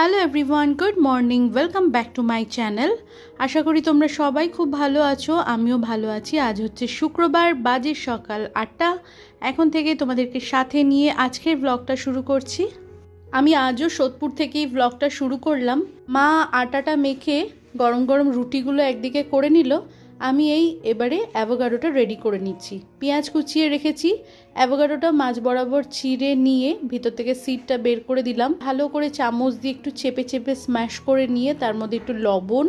Hello everyone good morning welcome back to my channel আশা করি তোমরা সবাই খুব ভালো আছো, আমিও ভালো আছি। আজ হচ্ছে শুক্রবার, বাজে সকাল আটটা। এখন থেকে তোমাদেরকে সাথে নিয়ে আজকের ব্লগটা শুরু করছি। আমি আজও সোদপুর থেকেই ব্লগটা শুরু করলাম। মা আটাটা মেখে গরম গরম রুটিগুলো একদিকে করে নিল। আমি এই এবারে অ্যাভোগাডোটা রেডি করে নিচ্ছি। পেঁয়াজ কুচিয়ে রেখেছি অ্যাভোগাডোটা মাছ বরাবর চিড়ে নিয়ে ভিতর থেকে সিডটা বের করে দিলাম। ভালো করে চামচ দিয়ে একটু চেপে চেপে স্ম্যাশ করে নিয়ে তার মধ্যে একটু লবণ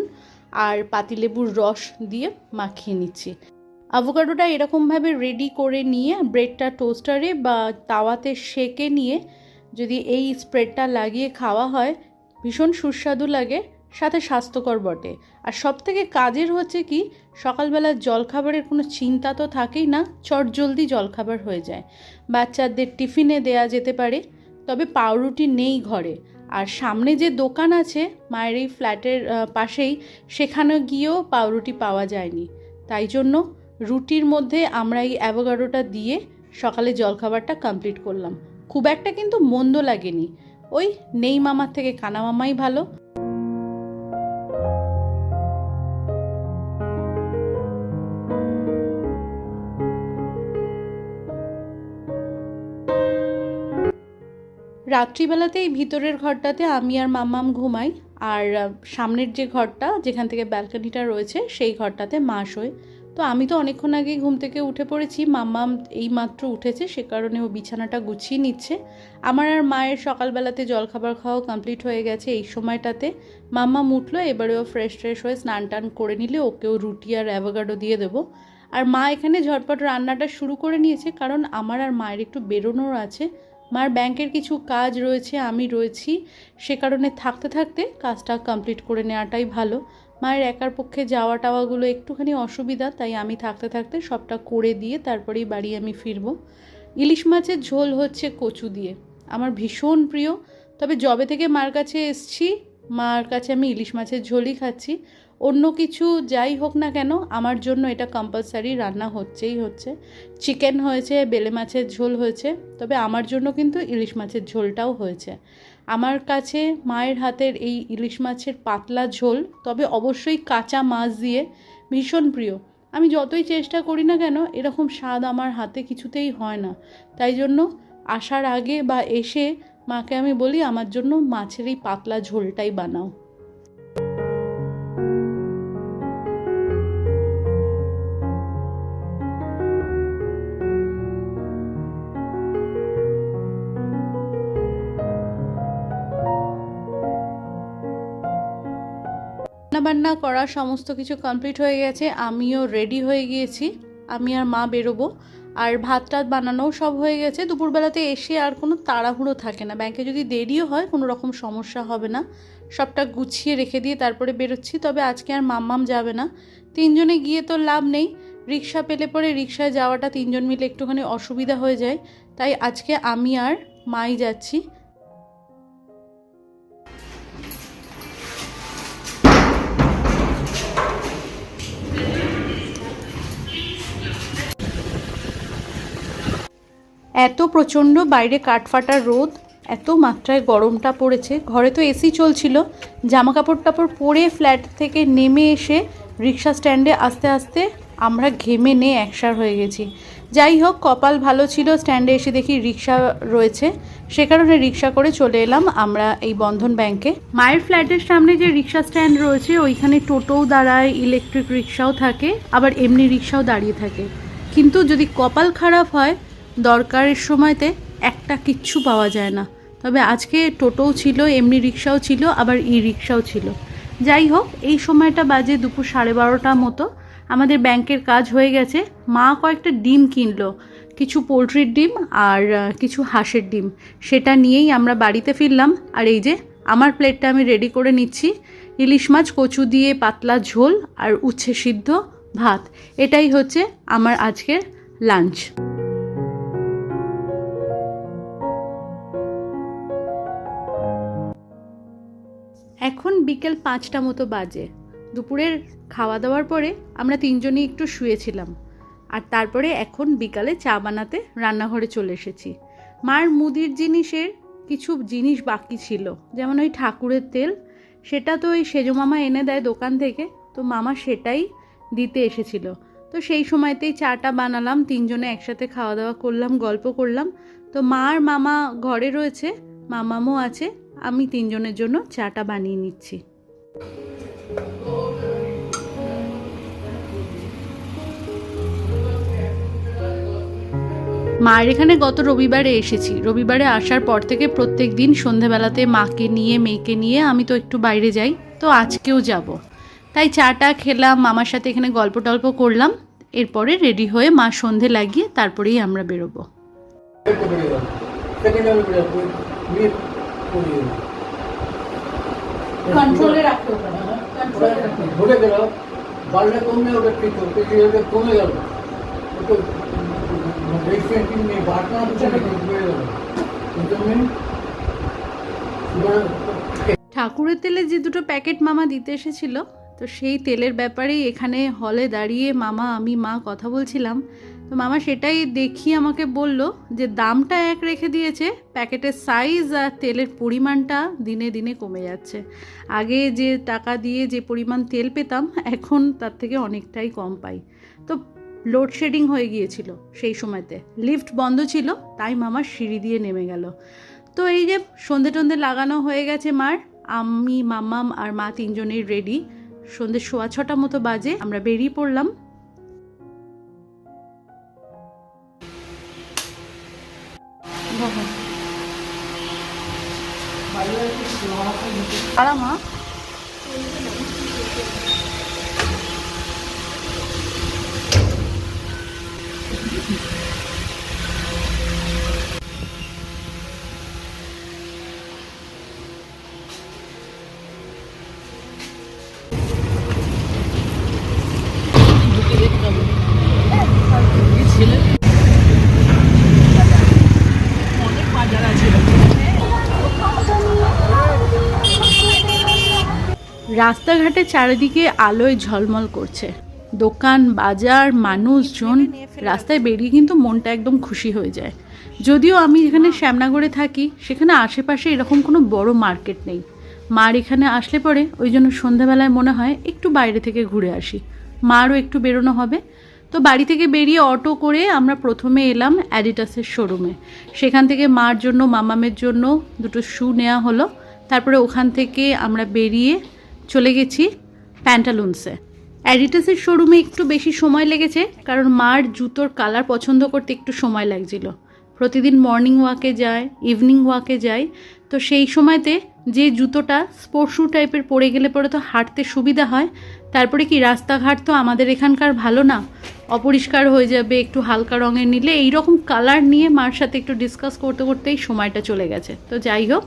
আর পাতিলেবুর রস দিয়ে মাখিয়ে নিচ্ছি। অ্যাভোকাডোটা এরকমভাবে রেডি করে নিয়ে ব্রেডটা টোস্টারে বা তাওয়াতে সেকে নিয়ে যদি এই স্প্রেডটা লাগিয়ে খাওয়া হয়, ভীষণ সুস্বাদু লাগে। সাথে স্বাস্থ্যকর বটে। আর সব থেকে কাজের হচ্ছে কি, সকালবেলার জলখাবারের কোনো চিন্তা তো থাকেই না, চটজলদি জলখাবার হয়ে যায়। বাচ্চাদের টিফিনে দেয়া যেতে পারে, তবে পাউরুটি নেই ঘরে। আর সামনে যে দোকান আছে, মায়ের এই ফ্ল্যাটের পাশেই, সেখানে গিয়েও পাউরুটি পাওয়া যায়নি। তাই জন্য রুটির মধ্যে আমরা এই অ্যাভোগাডোটা দিয়ে সকালে জলখাবারটা কমপ্লিট করলাম। খুব একটা কিন্তু মন্দ লাগেনি। ওই নেই মামার থেকে, কানা মামাই ভালো। রাত্রিবেলাতে এই ভিতরের ঘরটাতে আমি আর মাম্মাম ঘুমাই, আর সামনের যে ঘরটা, যেখান থেকে ব্যালকনিটা রয়েছে, সেই ঘরটাতে মা শোয়। তো আমি তো অনেকক্ষণ আগেই ঘুম থেকে উঠে পড়েছি, মাম্মাম এই মাত্র উঠেছে, সে কারণে ও বিছানাটা গুছিয়ে নিচ্ছে। আমার আর মায়ের সকালবেলাতে জলখাবার খাওয়া কমপ্লিট হয়ে গেছে এই সময়টাতে। মাম্মাম উঠল, এবারে ও ফ্রেশ ট্রেশ হয়ে স্নান টান করে নিলে ওকেও রুটি আর অ্যাভোগাডো দিয়ে দেবো। আর মা এখানে ঝটপট রান্নাটা শুরু করে নিয়েছে, কারণ আমার আর মায়ের একটু বেরোনোর আছে। মার ব্যাংকের কিছু কাজ রয়েছে, আমি রয়েছি। সে কারণে থাকতে থাকতে কাজটা কমপ্লিট করে নেওয়াটাই ভালো। মায়ের একার পক্ষে যাওয়া টাওয়াগুলো একটুখানি অসুবিধা, তাই আমি থাকতে থাকতে সবটা করে দিয়ে তারপরেই বাড়ি আমি ফিরবো। ইলিশ মাছের ঝোল হচ্ছে কচু দিয়ে। আমার ভীষণ প্রিয়। তবে জবে থেকে মার কাছে এসছি, মার কাছে আমি ইলিশ মাছের ঝোলই খাচ্ছি। অন্য কিছু যাই হোক না কেন, আমার জন্য এটা কম্পালসারি রান্না হচ্ছেই হচ্ছে। চিকেন হয়েছে, বেলে মাছের ঝোল হয়েছে, তবে আমার জন্য কিন্তু ইলিশ মাছের ঝোলটাও হয়েছে। আমার কাছে মায়ের হাতের এই ইলিশ মাছের পাতলা ঝোল, তবে অবশ্যই কাঁচা মাছ দিয়ে ভীষণ প্রিয়। আমি যতই চেষ্টা করি না কেন, এরকম স্বাদ আমার হাতে কিছুতেই হয় না। তাই জন্য আসার আগে বা এসে মাকে আমি বলি, আমার জন্য মাছের এই পাতলা ঝোলটাই বানাও। রান্নাবান্না করা সমস্ত কিছু কমপ্লিট হয়ে গেছে, আমিও রেডি হয়ে গিয়েছি। আমি আর মা বেরোবো। আর ভাত টাত বানানোও সব হয়ে গেছে। দুপুরবেলাতে এসে আর কোনো তাড়াহুড়ো থাকে না। ব্যাংকে যদি দেরিও হয়, কোনো রকম সমস্যা হবে না। সবটা গুছিয়ে রেখে দিয়ে তারপরে বেরোচ্ছি। তবে আজকে আর মাম্মাম যাবে না। তিনজনে গিয়ে তো লাভ নেই। রিক্সা পেলে পরে রিক্সায় যাওয়াটা তিনজন মিলে একটুখানি অসুবিধা হয়ে যায়। তাই আজকে আমি আর মাই যাচ্ছি। এত প্রচণ্ড বাইরে কাঠফাটা রোদ, এত মাত্রায় গরমটা পড়েছে। ঘরে তো এসি চলছিল। জামা কাপড় টাপড় পরে ফ্ল্যাট থেকে নেমে এসে রিক্সা স্ট্যান্ডে আস্তে আস্তে আমরা ঘেমে নে একসার হয়ে গেছি। যাই হোক, কপাল ভালো ছিল, স্ট্যান্ডে এসে দেখি রিক্সা রয়েছে। সে কারণে রিক্সা করে চলে এলাম আমরা এই বন্ধন ব্যাংকে। মায়ের ফ্ল্যাটের সামনে যে রিক্সা স্ট্যান্ড রয়েছে, ওইখানে টোটোও দাঁড়ায়, ইলেকট্রিক রিক্সাও থাকে, আবার এমনি রিক্সাও দাঁড়িয়ে থাকে। কিন্তু যদি কপাল খারাপ হয় দরকারের সময়তে একটা কিচ্ছু পাওয়া যায় না। তবে আজকে টোটোও ছিল, এমনি রিক্সাও ছিল, আবার ই রিক্সাও ছিল। যাই হোক, এই সময়টা বাজে দুপুর সাড়ে বারোটা মতো। আমাদের ব্যাংকের কাজ হয়ে গেছে। মা কয়েকটা ডিম কিনলো। কিছু পোলট্রির ডিম আর কিছু হাঁসের ডিম। সেটা নিয়েই আমরা বাড়িতে ফিরলাম। আর এই যে, আমার প্লেটটা আমি রেডি করে নিচ্ছি। ইলিশ মাছ, কচু দিয়ে পাতলা ঝোল আর উচ্ছে সিদ্ধ ভাত। এটাই হচ্ছে আমার আজকের লাঞ্চ। বিকেল পাঁচটা মতো বাজে। দুপুরের খাওয়া দাওয়ার পরে আমরা তিনজনই একটু শুয়েছিলাম। আর তারপরে এখন বিকালে চা বানাতে রান্নাঘরে চলে এসেছি। মার মুদির জিনিসের কিছু জিনিস বাকি ছিল, যেমন ওই ঠাকুরের তেল। সেটা তো ওই সেজো মামা এনে দেয় দোকান থেকে, তো মামা সেটাই দিতে এসেছিল। তো সেই সময়তেই চাটা বানালাম, তিনজনে একসাথে খাওয়া দাওয়া করলাম, গল্প করলাম। তো মা আর মামা ঘরে রয়েছে, মামামও আছে। আমি তিনজনের জন্য চাটা বানিয়ে নিচ্ছি। মায়ের এখানে গত রবিবারে এসেছি। রবিবারে আসার পর থেকে প্রত্যেক দিন সন্ধেবেলাতে মাকে নিয়ে, মেয়েকে নিয়ে আমি তো একটু বাইরে যাই, তো আজকেও যাব। তাই চাটা খেলাম, মামার সাথে এখানে গল্প টল্প করলাম, এরপরে রেডি হয়ে মা সন্ধে লাগিয়ে তারপরেই আমরা বেরোবো। কন্ট্রোলে রাখতে হবে ঘুরে গেল বাড়লে কমলে ওটা ঠিক ওটা কমে গেল। ওটা নেই হচ্ছে না ঠাকুরের তেলে যে দুটো প্যাকেট মামা দিতে এসেছিল তো সেই তেলের ব্যাপারেই এখানে হলে দাঁড়িয়ে মামা আমি মা কথা বলছিলাম। তো মামা সেটাই দেখিয়ে আমাকে বলল যে দামটা এক রেখে দিয়েছে, প্যাকেটের সাইজ আর তেলের পরিমাণটা দিনে দিনে কমে যাচ্ছে। আগে যে টাকা দিয়ে যে পরিমাণ তেল পেতাম, এখন তার থেকে অনেকটাই কম পাই। তো লোডশেডিং হয়ে গিয়েছিল সেই সময়তে। লিফট বন্ধ ছিল, তাই মামা সিঁড়ি দিয়ে নেমে গেল। তো এই যে সন্ধে টন্ধে লাগানো হয়ে গেছে মার, আমি মাম্মাম আর মা তিনজনেই রেডি সন্ধে সোয়া ছটা মতো বাজে, আমরা বেরিয়ে পড়লাম। আরামা রাস্তাঘাটে চারিদিকে আলোয় ঝলমল করছে। দোকান, বাজার, মানুষজন রাস্তায় বেরিয়ে কিন্তু মনটা একদম খুশি হয়ে যায়। যদিও আমি এখানে শ্যামনগরে থাকি, সেখানে আশেপাশে এরকম কোনো বড় মার্কেট নেই। মার এখানে আসলে পরে ওই জন্য সন্ধ্যাবেলায় মনে হয় একটু বাইরে থেকে ঘুরে আসি। মারও একটু বেরোনো হবে। তো বাড়ি থেকে বেরিয়ে অটো করে আমরা প্রথমে এলাম অ্যাডিটাসের শোরুমে। সেখান থেকে মার জন্য, মামামের জন্য দুটো শু নেওয়া হলো। তারপরে ওখান থেকে আমরা বেরিয়ে চলে গেছি প্যান্টালুন্সে অ্যাডিটাসের শোরুমে একটু বেশি সময় লেগেছে, কারণ মার জুতোর কালার পছন্দ করতে একটু সময় লাগছিল। প্রতিদিন মর্নিং ওয়াকে যায় ইভিনিং ওয়াকে যায়, তো সেই সময়তে যে জুতোটা স্পোর্টস শু টাইপের পরে গেলে পরে তো হাঁটতে সুবিধা হয়, তারপরে কি রাস্তাঘাট তো আমাদের এখানকার ভালো না? অপরিষ্কার হয়ে যাবে, একটু হালকা রঙের নিলে এই রকম কালার নিয়ে মার সাথে একটু ডিসকাস করতে করতেই সময়টা চলে গেছে। তো যাই হোক,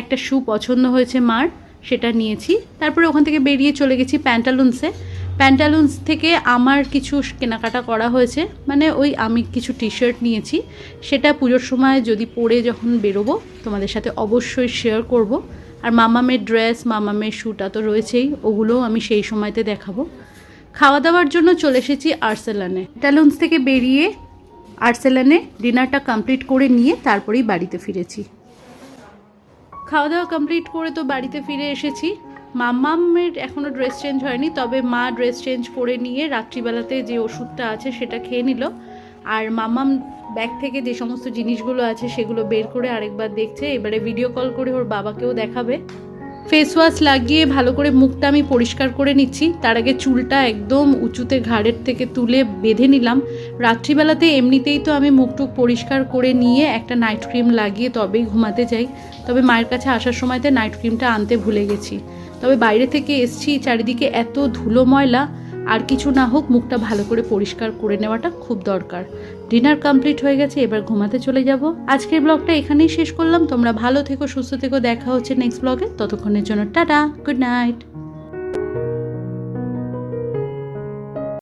একটা শু পছন্দ হয়েছে মার সেটা নিয়েছি। তারপরে ওখান থেকে বেরিয়ে চলে গেছি প্যান্টালুন্সে প্যান্টালুন্স থেকে আমার কিছু কেনাকাটা করা হয়েছে। মানে ওই আমি কিছু টি শার্ট নিয়েছি। সেটা পুজোর সময় যদি পরে যখন বেরোবো, তোমাদের সাথে অবশ্যই শেয়ার করব। আর মামামের ড্রেস মামামের শ্যুটা তো রয়েছেই, ওগুলোও আমি সেই সময়তে দেখাবো। খাওয়া দাওয়ার জন্য চলে এসেছি আর্সেলানে প্যান্টালুন্স থেকে বেরিয়ে আর্সেলানে ডিনারটা কমপ্লিট করে নিয়ে তারপরেই বাড়িতে ফিরেছি। খাওয়া দাওয়া কমপ্লিট করে তো বাড়িতে ফিরে এসেছি। মাম্মামের এখনও ড্রেস চেঞ্জ হয়নি, তবে মা ড্রেস চেঞ্জ করে নিয়ে রাত্রিবেলাতে যে ওষুধটা আছে সেটা খেয়ে নিল। আর মামাম ব্যাগ থেকে যে সমস্ত জিনিসগুলো আছে সেগুলো বের করে আরেকবার দেখছে। এবারে ভিডিও কল করে ওর বাবাকেও দেখাবে। ফেস ওয়াশ লাগিয়ে ভালো করে মুখটা আমি পরিষ্কার করে নিচ্ছি। তার আগে চুলটা একদম উঁচুতে ঘাড়ের থেকে তুলে বেঁধে নিলাম। রাত্রিবেলাতে এমনিতেই তো আমি মুখটুক পরিষ্কার করে নিয়ে একটা নাইট ক্রিম লাগিয়ে তবেই ঘুমাতে যাই। তবে মায়ের কাছে আসার সময়তে নাইট ক্রিমটা আনতে ভুলে গেছি। তবে বাইরে থেকে এসছি, চারিদিকে এত ধুলো ময়লা। আর কিছু না হোক মুখটা ভালো করে পরিষ্কার করে নেওয়াটা খুব দরকার। ডিনার কমপ্লিট হয়ে গেছে, এবার ঘুমাতে চলে যাব। আজকের ব্লগটা এখানেই শেষ করলাম। তোমরা ভালো থেকো, সুস্থ থেকো। দেখা হচ্ছে নেক্সট ব্লগে ততক্ষণের জন্য টাটা গুড নাইট